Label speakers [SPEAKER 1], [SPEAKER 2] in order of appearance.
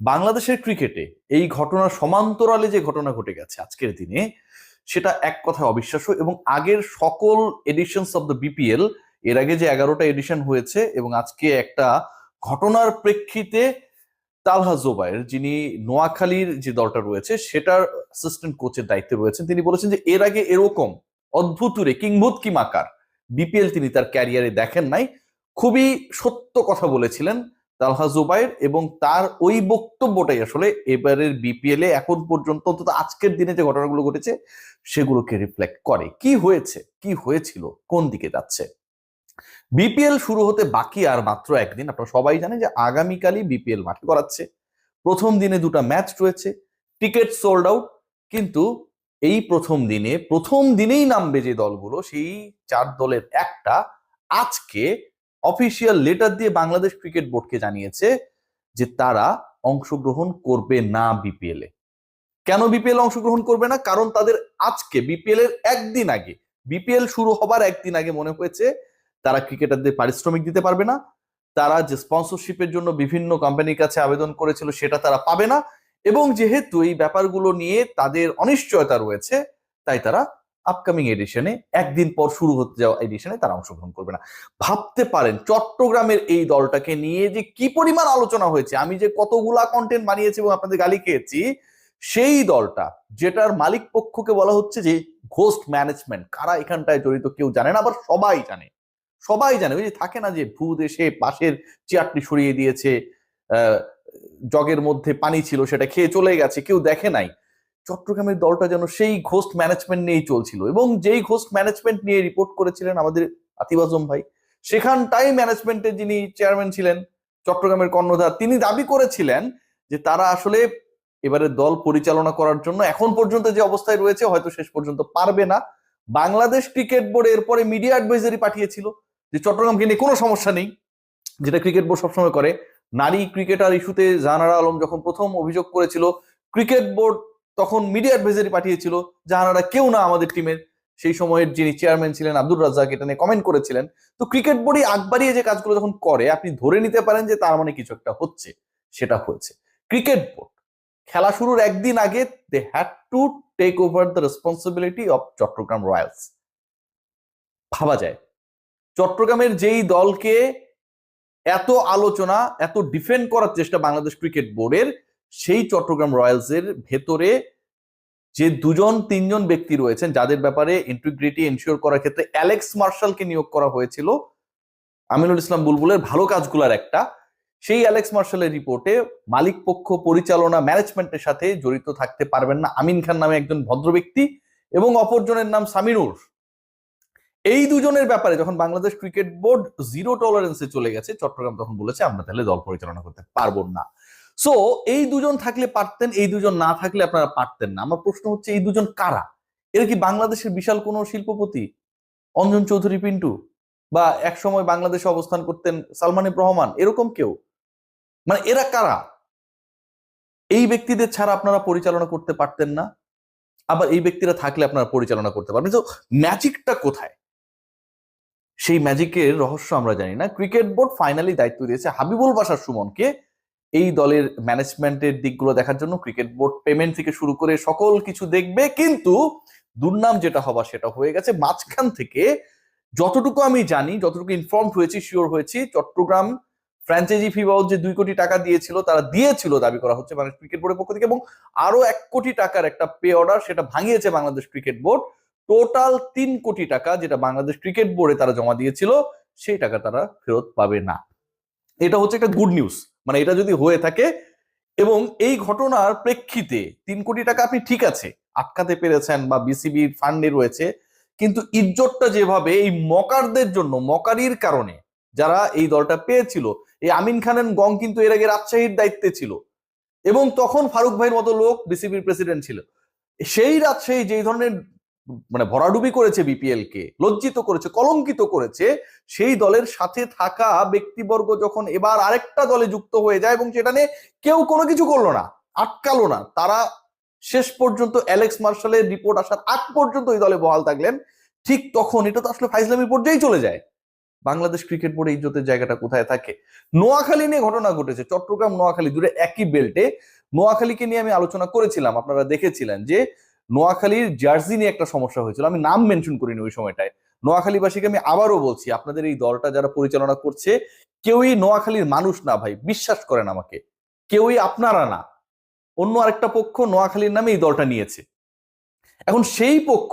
[SPEAKER 1] বাংলাদেশের ক্রিকেটে এই ঘটনার সমান্তরালে যে ঘটনা ঘটে গেছে আজকের দিনে, সেটা এক কথায় অবিশ্বাস্য এবং আগের সকল এডিশনস অব দ্য বিপিএল এর আগে যে এগারোটা এডিশন হয়েছে এবং আজকে একটা ঘটনার প্রেক্ষিতে তালহা জোবায়ের, যিনি নোয়াখালীর যে দলটা রয়েছে, সেটার অ্যাসিস্ট্যান্ট কোচের দায়িত্বে রয়েছেন। তিনি বলেছেন যে এর আগে এরকম অদ্ভুতুরে কিংভূত কি মাকার বিপিএল তিনি তার ক্যারিয়ারে দেখেন নাই। খুবই সত্য কথা বলেছিলেন। তালহা জুবাইর এবং তার ওই বক্তব্যটাই আসলে এবারের বিপিএল এ এখন পর্যন্ত অন্তত আজকের দিনে যে ঘটনাগুলো ঘটেছে, সেগুলোকে রিফ্লেক্ট করে। কি হয়েছে? কি হয়েছিল? কোন দিকে যাচ্ছে? বিপিএল শুরু হতে বাকি আর মাত্র একদিন। আপনারা সবাই জানেন যে আগামীকালই বিপিএল মাঠে করাচ্ছে। প্রথম দিনে দুটো ম্যাচ রয়েছে, টিকিট সোল্ড আউট কিন্তু এই প্রথম দিনে, প্রথম দিনেই নামবে যে দলগুলো, সেই চার দলের একটা আজকে অফিসিয়াল লেটার দিয়ে বাংলাদেশ ক্রিকেট বোর্ডকে জানিয়েছে যে তারা অংশগ্রহণ করবে না বিপিএল। কেন বিপিএল অংশগ্রহণ করবে না? কারণ তাদের আজকে বিপিএল এর একদিন আগে, বিপিএল শুরু হবার একদিন আগে মনে হয়েছে তারা ক্রিকেটারদের পারিশ্রমিক দিতে পারবে না। তারা যে স্পন্সরশিপের জন্য বিভিন্ন কোম্পানির কাছে আবেদন করেছিল সেটা তারা পাবে না। এবং যেহেতু এই ব্যাপারগুলো নিয়ে তাদের অনিশ্চয়তা রয়েছে, তাই তারা আপকামিং এডিশনে একদিন পর শুরু হতে যাওয়া এডিশনে তারা অংশগ্রহণ করবে না। ভাবতে পারেন চট্টগ্রামের এই দলটাকে নিয়ে যে কি পরিমাণ আলোচনা হয়েছে, আমি যে কতগুলা কন্টেন্ট বানিয়েছি এবং আপনাদের গালি খেয়েছি, সেই দলটা, যেটার মালিক পক্ষকে বলা হচ্ছে যে ঘোস্ট ম্যানেজমেন্ট, কারা এখানটায় জড়িত কেউ জানে না, আবার সবাই জানে। সবাই জানে, ওই যে থাকে না যে ভূত এসে পাশের চেয়ারটি সরিয়ে দিয়েছে জগের মধ্যে পানি ছিল, সেটা খেয়ে চলে গেছে, কেউ দেখে নাই। চট্টগ্রামের দলটা যেন সেই ঘোস্ট ম্যানেজমেন্ট নিয়েই চলছিল। এবং যেই ঘোস্ট ম্যানেজমেন্ট নিয়ে রিপোর্ট করেছিলেন আমাদের আতিফ আজম ভাই, সেখানটাই ম্যানেজমেন্টের যিনি চেয়ারম্যান ছিলেন চট্টগ্রামের কর্ণধার, তিনি দাবি করেছিলেন যে তারা আসলে এবারে দল পরিচালনা করার জন্য এখন পর্যন্ত যে অবস্থায় রয়েছে হয়তো শেষ পর্যন্ত পারবে না। বাংলাদেশ ক্রিকেট বোর্ড এরপরে মিডিয়া অ্যাডভাইজারি পাঠিয়েছিল যে চট্টগ্রামকে নিয়ে কোনো সমস্যা নেই, যেটা ক্রিকেট বোর্ড সবসময় করে। নারী ক্রিকেটার ইস্যুতে জাহানারা আলম যখন প্রথম অভিযোগ করেছিল, ক্রিকেট বোর্ড তখন মিডিয়ার অ্যাডভাইজারি পাঠিয়েছিল, জাহানারা কেউ না আমাদের টিমের সেই সময়ের যিনি চেয়ারম্যান ছিলেন আব্দুর রাজ্জাক, এটা নিয়ে কমেন্ট করেছিলেন। তো ক্রিকেট বোর্ডই আগবাড়িয়ে যে কাজগুলো যখন করে, আপনি ধরে নিতে পারেন যে তার মানে কিছু একটা হচ্ছে, সেটা হয়েছে। ক্রিকেট বোর্ড খেলা শুরুর একদিন আগে they had to take over the responsibility of Chattogram Royals ভাবা যায়। চট্টগ্রামের যেই দলকে এত আলোচনা, এত ডিফেন্ড করার চেষ্টা বাংলাদেশ ক্রিকেট বোর্ডের সেই চট্টগ্রাম রয়্যালসের ভেতরে যে দুজন, তিনজন ব্যক্তি রয়েছেন, যাদের ব্যাপারে ইন্টিগ্রিটি এনশিওর করার ক্ষেত্রে অ্যালেক্স মার্শালকে নিয়োগ করা হয়েছিল, আমিনুল ইসলাম বুলবুলের ভালো কাজগুলার একটা। সেই অ্যালেক্স মার্শালের রিপোর্টে মালিক পক্ষ পরিচালনা ম্যানেজমেন্টের সাথে জড়িত থাকতে পারবেন না আমিন খান নামে একজন ভদ্র ব্যক্তি এবং অপরজনের নাম সামিনুর এই দুজনের ব্যাপারে যখন বাংলাদেশ ক্রিকেট বোর্ড জিরো টলারেন্সে চলে গেছে, চট্টগ্রাম তখন বলেছে, আমরা তাহলে দল পরিচালনা করতে পারব না। সো এই দুজন থাকলে পারতেন, এই দুজন না থাকলে আপনারা পারতেন না। আমার প্রশ্ন হচ্ছে, এই দুজন কারা? এরা কি বাংলাদেশের বিশাল কোনো শিল্পপতি? অঞ্জন চৌধুরী, পিন্টু? বা এক সময় বাংলাদেশে অবস্থান করতেন সালমান ইব রহমান? এরকম কেউ? মানে এরা কারা? এই ব্যক্তিদের ছাড়া আপনারা পরিচালনা করতে পারতেন না। আবার এই ব্যক্তিরা থাকলে আপনারা পরিচালনা করতে পারবেন। তো ম্যাজিকটা কোথায়? সেই ম্যাজিকের রহস্য আমরা জানি না। ক্রিকেট বোর্ড ফাইনালি দায়িত্ব দিয়েছে হাবিবুল বাসার সুমনকে। এই দলের ম্যানেজমেন্টের দিকগুলো দেখার জন্য ক্রিকেট বোর্ড পেমেন্ট থেকে শুরু করে সকল কিছু দেখবে। কিন্তু দুর্নাম যেটা হবার সেটা হয়ে গেছে। মাঝখান থেকে যতটুকু আমি জানি, যতটুকু ইনফর্ম হয়েছি শিওর হয়েছি, চট্টগ্রাম ফ্র্যাঞ্চাইজি ফি বাবদ যে দুই কোটি টাকা দিয়েছিল, তারা দিয়েছিল দাবি করা হচ্ছে বাংলাদেশ ক্রিকেট বোর্ডের পক্ষ থেকে এবং আরও এক কোটি টাকার একটা পে অর্ডার সেটা ভাঙিয়েছে বাংলাদেশ ক্রিকেট বোর্ড টোটাল তিন কোটি টাকা যেটা বাংলাদেশ ক্রিকেট বোর্ডে তারা জমা দিয়েছিল, সেই টাকা তারা ফেরত পাবে না। এটা হচ্ছে একটা গুড নিউজ মানে এটা যদি হয়ে থাকে এবং এই ঘটনার প্রেক্ষিতে তিন কোটি টাকা আপনি ঠিক আছে, আটকাতে পেরেছেন বা বিসিবি ফান্ডে রয়েছে, কিন্তু ইজ্জতটা যেভাবে এই মকারদের জন্য, মকারির কারণে যারা এই দলটা পেয়েছিল, এই আমিন খানের গং কিন্তু এর আগে রাজশাহীর দায়িত্বে ছিল এবং তখন ফারুক ভাইয়ের মতো লোক বিসিবির প্রেসিডেন্ট ছিল। সেই রাজশাহী যেই ধরনের মানে ভরাডুবি করেছে বিপিএল কে, লজ্জিত করেছে, কলঙ্কিত করেছে, সেই দলের সাথে থাকা ব্যক্তিবর্গ যখন এবার আরেকটা দলে যুক্ত হয়ে যায় এবং সেটা নিয়ে কেউ কোনো কিছু করল না, আটকালো না, তারা শেষ পর্যন্ত অ্যালেক্স মার্শালের রিপোর্ট আসার আগ পর্যন্ত ওই দলে বহাল থাকলেন, ঠিক তখন এটা তো আসলে ফাইজলামি পর্যায়ে চলে যায়। বাংলাদেশ ক্রিকেট বোর্ডে ইজ্জতের জায়গাটা কোথায় থাকে? নোয়াখালী নিয়ে ঘটনা ঘটেছে চট্টগ্রাম নোয়াখালী দূরে একই বেল্টে নোয়াখালীকে নিয়ে আমি আলোচনা করেছিলাম, আপনারা দেখেছিলেন যে নোয়াখালীর জার্সি নিয়ে একটা সমস্যা হয়েছিল। আমি নাম মেনশন করিনি ওই সময়টায়। নোয়াখালীবাসীকে আমি আবারও বলছি, আপনাদের এই দলটা যারা পরিচালনা করছে, কেউই নোয়াখালীর মানুষ না ভাই, বিশ্বাস করেন আমাকে। কেউই আপনারা না। অন্য আরেকটা পক্ষ নোয়াখালীর নামে এই দলটা নিয়েছে। এখন সেই পক্ষ